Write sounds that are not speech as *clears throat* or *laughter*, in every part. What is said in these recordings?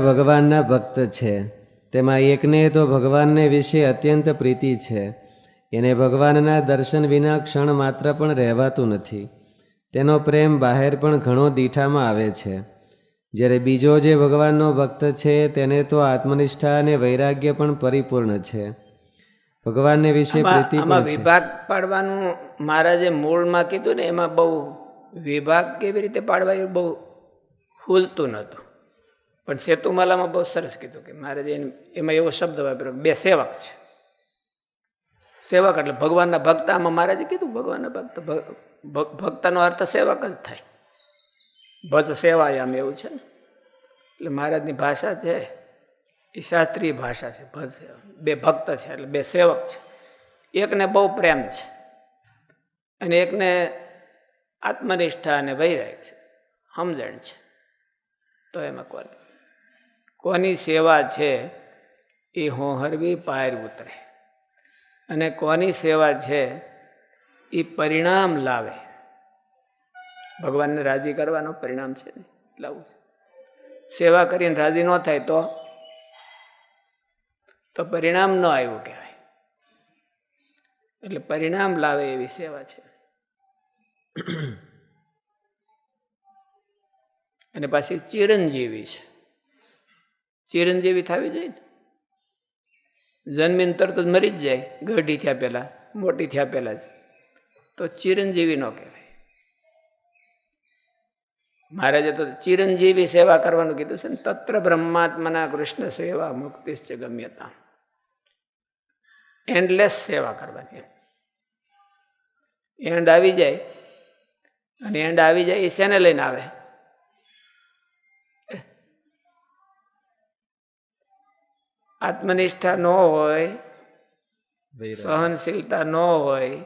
ભગવાનના ભક્ત છે. તેમાં એકને તો ભગવાનને વિશે અત્યંત પ્રીતિ છે. એને ભગવાનના દર્શન વિના ક્ષણ માત્ર પણ રહેવાતું નથી. તેનો પ્રેમ બહાર પણ ઘણો દીઠામાં આવે છે. જ્યારે બીજો જે ભગવાનનો ભક્ત છે તેને તો આત્મનિષ્ઠા અને વૈરાગ્ય પણ પરિપૂર્ણ છે. ભગવાનને વિશે પ્રીતિ વિભાગ પાડવાનું મહારાજે મૂળમાં કીધું ને એમાં બહુ વિભાગ કેવી રીતે પાડવા એ બહુ ખુલતું નહોતું. પણ સેતુમાલામાં બહુ સરસ કીધું કે મહારાજે એમાં એવો શબ્દ વાપર્યો બે સેવક છે. સેવક એટલે ભગવાનના ભક્ત, આમાં મહારાજે કીધું, ભગવાનના ભક્ત ભક્તનો અર્થ સેવક જ થાય. ભક્ત સેવાયામ એવું છે ને. એટલે મહારાજની ભાષા છે એ શાસ્ત્રીય ભાષા છે, ભક્ત બે ભક્ત છે એટલે બે સેવક છે. એકને બહુ પ્રેમ છે અને એકને આત્મનિષ્ઠા અને વૈરાગ છે. સમજણ છે. તો એમાં કોણ કોની સેવા છે એ હોહરવી પાયર ઉતરે. અને કોની સેવા છે એ પરિણામ લાવે. ભગવાનને રાજી કરવાનો પરિણામ છે ને લાવવું સેવા કરીને રાજી ન થાય તો? તો પરિણામ ન આવ્યું કહેવાય. એટલે પરિણામ લાવે એવી સેવા છે. અને પાછી ચિરંજીવી છે. ચિરંજીવી થવી જોઈએ ને? જન્મીને તરત જ મરી જ જાય, ગઢી થયા પહેલા, મોટી થયા પહેલા જ. તો ચિરંજીવી ન કહેવાય. મહારાજે તો ચિરંજીવી સેવા કરવાનું કીધું છે ને, તત્ર બ્રહ્માત્માના કૃષ્ણ સેવા મુક્તિશ્ચ ગમ્યતા એન્ડલેસ સેવા કરવાની એન્ડ આવી જાય, અને એન્ડ આવી જાય, એ શેને લઈને આવે? આત્મનિષ્ઠા ન હોય સહનશીલતા ન હોય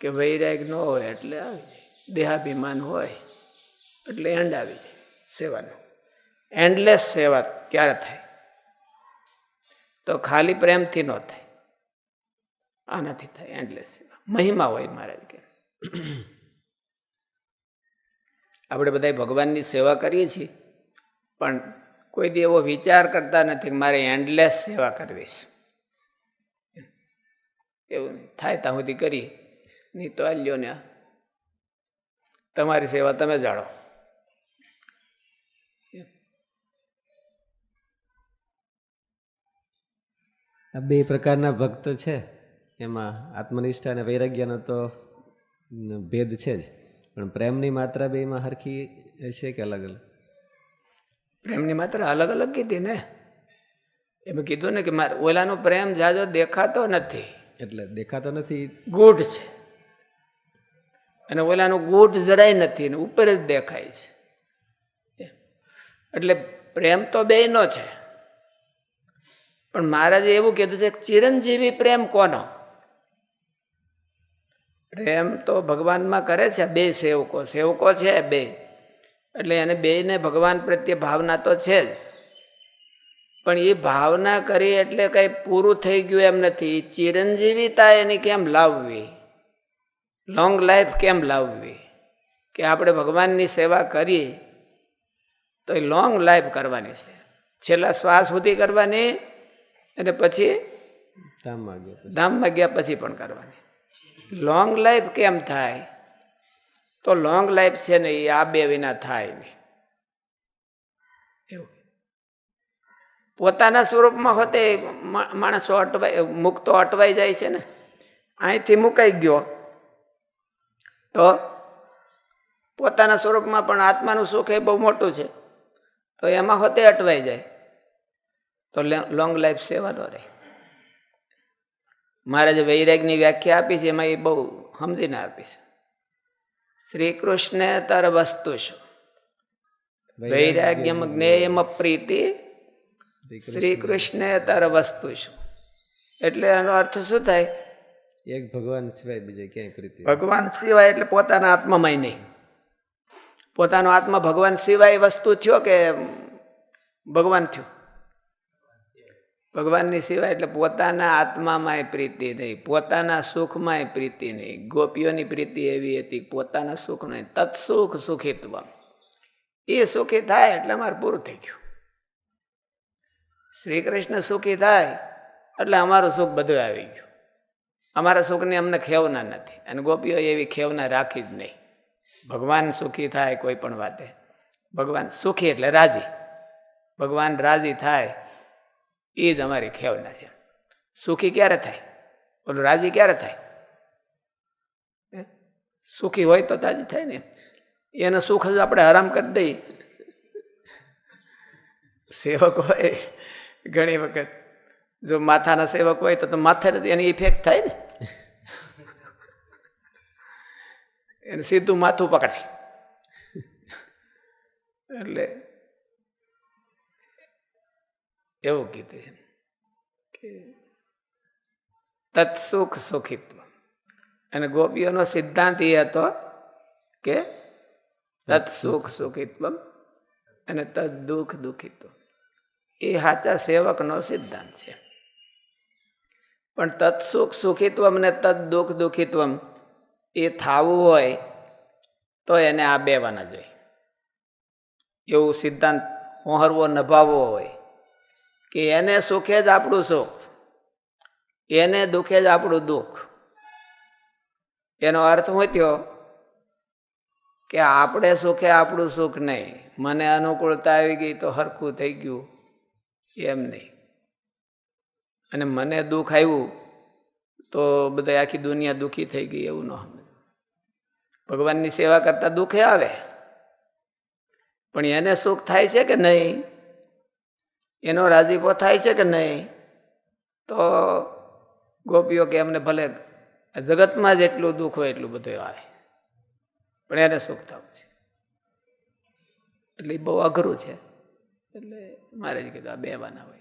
કે વૈરાગ ન હોય એટલે આવી દેહાભિમાન હોય એટલે એન્ડ આવી જાય સેવાનું. એન્ડલેસ સેવા ક્યારે થાય? તો ખાલી પ્રેમથી ન થાય. આનાથી થાય એન્ડલેસ સેવા. મહિમા હોય મહારાજ કે. આપણે બધા ભગવાનની સેવા કરીએ છીએ પણ કોઈ દી એવો વિચાર કરતા નથી કે મારે એન્ડલેસ સેવા કરવી છે. એવું થાય ત્યાં સુધી કરી. નહીં તો આલ્યો ને આ. તમારી સેવા તમે જાણો આ બે પ્રકારના ભક્ત છે. એમાં આત્મનિષ્ઠા અને વૈરાગ્યનો તો ભેદ છે જ. પણ પ્રેમની માત્રા બેમાં હરખી છે કે અલગ અલગ? પ્રેમની માત્ર અલગ અલગ કીધી ને. એમ કીધું ને કે મારે ઓલાનો પ્રેમ જાજો દેખાતો નથી. એટલે દેખાતો નથી. ગૂઢ છે. અને ઓલાનું ગૂઢ જરાય નથી ને ઉપર જ દેખાય છે. એટલે પ્રેમ તો બેયનો છે. પણ મહારાજે એવું કીધું છે ચિરંજીવી પ્રેમ કોનો? પ્રેમ તો ભગવાનમાં કરે છે બે સેવકો. સેવકો છે બે. એટલે એને બેયને ભગવાન પ્રત્યે ભાવના તો છે જ. પણ એ ભાવના કરી એટલે કંઈ પૂરું થઈ ગયું એમ નથી. ચિરંજીવીતા એની કેમ લાવવી? લોંગ લાઈફ કેમ લાવવી? કે આપણે ભગવાનની સેવા કરીએ તો એ લોંગ લાઈફ કરવાની છે. છેલ્લા શ્વાસ સુધી કરવાની અને પછી. ધામમાં ગયા પછી. પણ કરવાની. લોંગ લાઈફ કેમ થાય? તો લોંગ લાઈફ છે ને એ આ બે વિના થાય નહીં. એવું પોતાના સ્વરૂપમાં હોતે માણસો અટવાય મુક્તો અટવાઈ જાય છે ને અહીંથી મુકાઈ ગયો. તો પોતાના સ્વરૂપમાં પણ આત્માનું સુખ એ બહુ મોટું છે. તો એમાં હોતે અટવાઈ જાય. તો લોંગ લાઈફ સેવાનો રહે. મહારાજે વૈરાગની વ્યાખ્યા આપી છે એમાં એ બહુ સમજીને આપી છે શ્રી કૃષ્ણ તર વસ્તુ વૈરાગ્યમ જ્ઞેયમ પ્રીતિ શ્રી કૃષ્ણ તર વસ્તુ એટલે એનો અર્થ શું થાય એક ભગવાન સિવાય બીજે ક્યાંય પ્રીતિ ભગવાન સિવાય એટલે પોતાના આત્મામાં નહીં પોતાનો આત્મા ભગવાન સિવાય વસ્તુ થયો કે ભગવાન થયો ભગવાનની સિવાય એટલે પોતાના આત્મામાંય પ્રીતિ નહીં, પોતાના સુખમાંય પ્રીતિ નહીં. ગોપીઓની પ્રીતિ એવી હતી પોતાના સુખ નહીં, તત્સુખ સુખિત્વ. એ સુખી થાય એટલે અમારે પૂરું થઈ ગયું. શ્રી કૃષ્ણ સુખી થાય એટલે અમારું સુખ બધું આવી ગયું. અમારા સુખની અમને ખેવના નથી અને ગોપીઓ એવી ખેવના રાખી જ નહીં. ભગવાન સુખી થાય કોઈ પણ વાતે. ભગવાન સુખી એટલે રાજી. ભગવાન રાજી થાય એ જ અમારી ખેવના છે. સુખી ક્યારે થાય? ઓલું રાજી ક્યારે થાય? સુખી હોય તો તાજી થાય ને. એને સુખ જ આપણે આરામ કરી દઈએ. સેવક હોય ઘણી વખત. જો માથાના સેવક હોય તો માથે એની ઇફેક્ટ થાય ને. એને સીધું માથું પકડાય એટલે એવું કીધું છે તત્સુખ સુખિત્વ. અને ગોપીઓનો સિદ્ધાંત એ હતો કે તત્સુખ સુખિત્વ અને તદ દુઃખ દુઃખિત્વ એ સાચા સેવકનો સિદ્ધાંત છે. પણ તત્સુખ સુખિત્વમ ને તદ દુઃખ એ થાવું હોય તો એને આ બેવાના જોઈએ. એવું સિદ્ધાંત હોહરવો, નભાવવો હોય. કે એને સુખે જ આપણું સુખ, એને દુઃખે જ આપણું દુઃખ. એનો અર્થ હું થયો કે આપણે સુખે આપણું સુખ નહીં. મને અનુકૂળતા આવી ગઈ તો હરખું થઈ ગયું, એમ નહીં. અને મને દુઃખ આવ્યું તો બધા આખી દુનિયા દુઃખી થઈ ગઈ એવું ન ભગવાનની સેવા કરતાં દુઃખે આવે. પણ એને સુખ થાય છે કે નહીં? એનો રાજીપો થાય છે કે નહીં? તો ગોપીઓ કે એમને ભલે જગતમાં જેટલું દુઃખ હોય એટલું બધું આવે. પણ એને સુખ થવું છે. એટલે એ બહુ અઘરું છે. એટલે મારે જ કીધું આ બે વાના હોય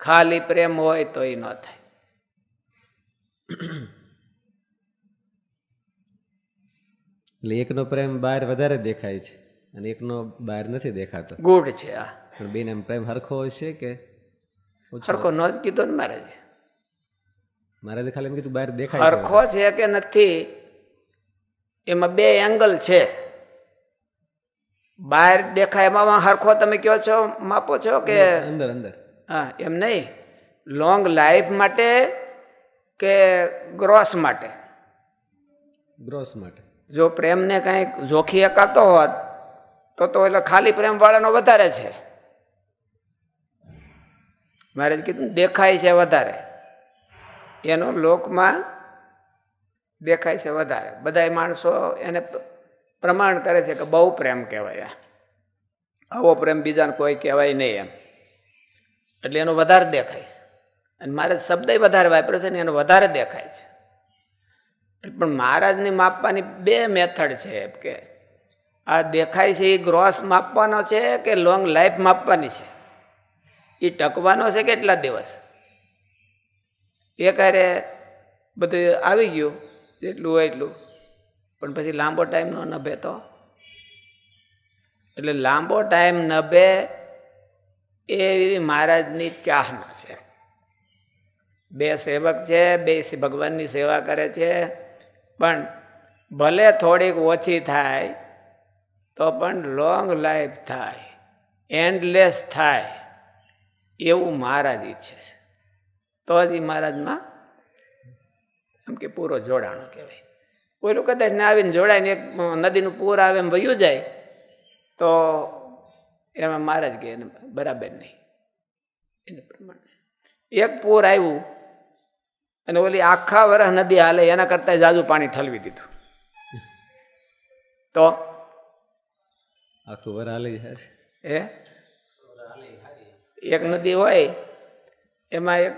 ખાલી પ્રેમ હોય તો એ ન થાય. એટલે એકનો પ્રેમ બહાર વધારે દેખાય છે અને એકનો બહાર નથી દેખાતો. ગુડ છે આ. બેન એમ પ્રેમ હરખો હોય છે કે? હરખો ન જ કીધો ને મહારાજે મારે ખાલી એમ કીધું બહાર દેખાય હરખો છે કે નથી એમાં બે એંગલ છે. બહાર દેખાય એમાં હરખો તમે કયો છો માપો છો કે? અંદર અંદર હા એમ નહીં. લોંગ લાઈફ માટે કે ગ્રોસ માટે? ગ્રોસ માટે. જો પ્રેમને કંઈક જોખી એકાતો હોત તો તો એટલે ખાલી પ્રેમ વાળાનો વધારે છે. મારે જ કીધું, દેખાય છે વધારે. એનો લોકમાં દેખાય છે વધારે. બધા માણસો એને પ્રમાણ કરે છે કે બહુ પ્રેમ કહેવાય. આવો પ્રેમ બીજાને કોઈ કહેવાય નહીં એમ. એટલે એનો વધારે દેખાય છે. અને મારે શબ્દ વધારે વાપરે છે ને એનો વધારે દેખાય છે. પણ મહારાજને માપવાની બે મેથડ છે કે, આ દેખાય છે એ ગ્રોસ માપવાનો છે કે લોંગ લાઈફ માપવાની છે? એ ટકવાનો છે કેટલા દિવસ? એક હારે બધું આવી ગયું, જેટલું હોય એટલું. પણ પછી લાંબો ટાઈમ ન નભે તો. એટલે લાંબો ટાઈમ નભે એ મહારાજની ચાહના છે. બે સેવક છે, બે ભગવાનની સેવા કરે છે. પણ ભલે થોડીક ઓછી થાય, તો પણ લોંગ લાઈફ થાય. એન્ડલેસ થાય. એવું મહારાજ ઈચ્છે છે. તો જ એ મહારાજમાં એમ કે પૂરો જોડાણો કહેવાય. કોઈનું કદાચ ને આવીને જોડાય ને એક નદીનું પૂર આવે એમ વયું જાય તો એમાં મહારાજ કે એને બરાબર નહીં. એને પ્રમાણે. એક પૂર આવ્યું અને ઓલી આખા વરસ નદી હાલે એના કરતાં જાજુ પાણી ઠલવી દીધું. તો? આખું વર હાલે એ એક નદી હોય, એમાં એક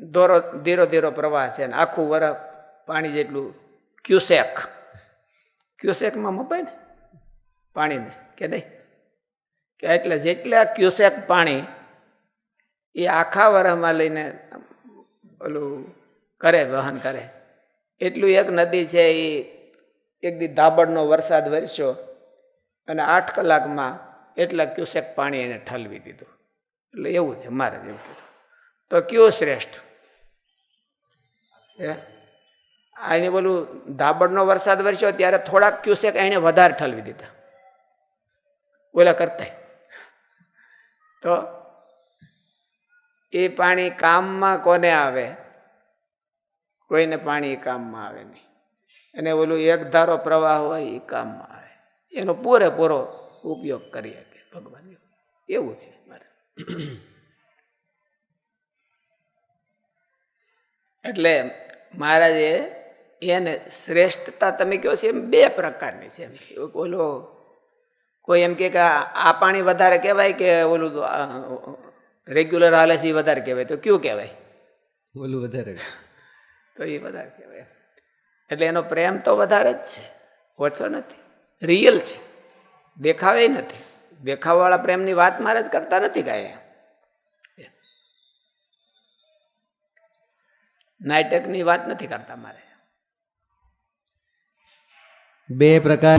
દોરો ધીરો ધીરો પ્રવાહ છે ને આખું વરફ પાણી જેટલું ક્યુસેક. ક્યુસેકમાં મપાય ને પાણીને, કે નહીં? કે એટલે જેટલા ક્યુસેક પાણી એ આખા વરહમાં લઈને ઓલું કરે, વહન કરે. એટલું એક નદી છે એ એક દી ધાબળનો વરસાદ વરસ્યો અને આઠ કલાકમાં એટલા ક્યુસેક પાણી એને ઠલવી દીધું. એટલે એવું છે મારે એવું કીધું. તો કયો શ્રેષ્ઠ? હે? એને બોલું, ધાબળનો વરસાદ વરસ્યો ત્યારે થોડાક ક્યુસેક એને વધારે ઠલવી દીધા. ઓલા કરતા તો એ પાણી કામમાં કોને આવે? કોઈને પાણી કામમાં આવે નહીં. અને ઓલું એક ધારો પ્રવાહ હોય એ કામમાં આવે. એનો પૂરેપૂરો ઉપયોગ કરી શકે ભગવાન એવું છે મારે. *clears throat* એટલે મહારાજે એને શ્રેષ્ઠતા તમે કહો છો એમ બે પ્રકારની છે એમ. ઓલો કોઈ એમ કે આ પાણી વધારે કહેવાય કે ઓલું રેગ્યુલર હાલે છે એ વધારે કહેવાય. તો કયું કહેવાય? ઓલું વધારે *laughs* તો એ વધારે કહેવાય. એટલે એનો પ્રેમ તો વધારે જ છે. ઓછો નથી. રિયલ છે. દેખાવે નથી. દેખાવવાળા પ્રેમની વાત મારે જ કરતા નથી કાંઈ નાટકની વાત નથી કરતા મારે. બે પ્રકાર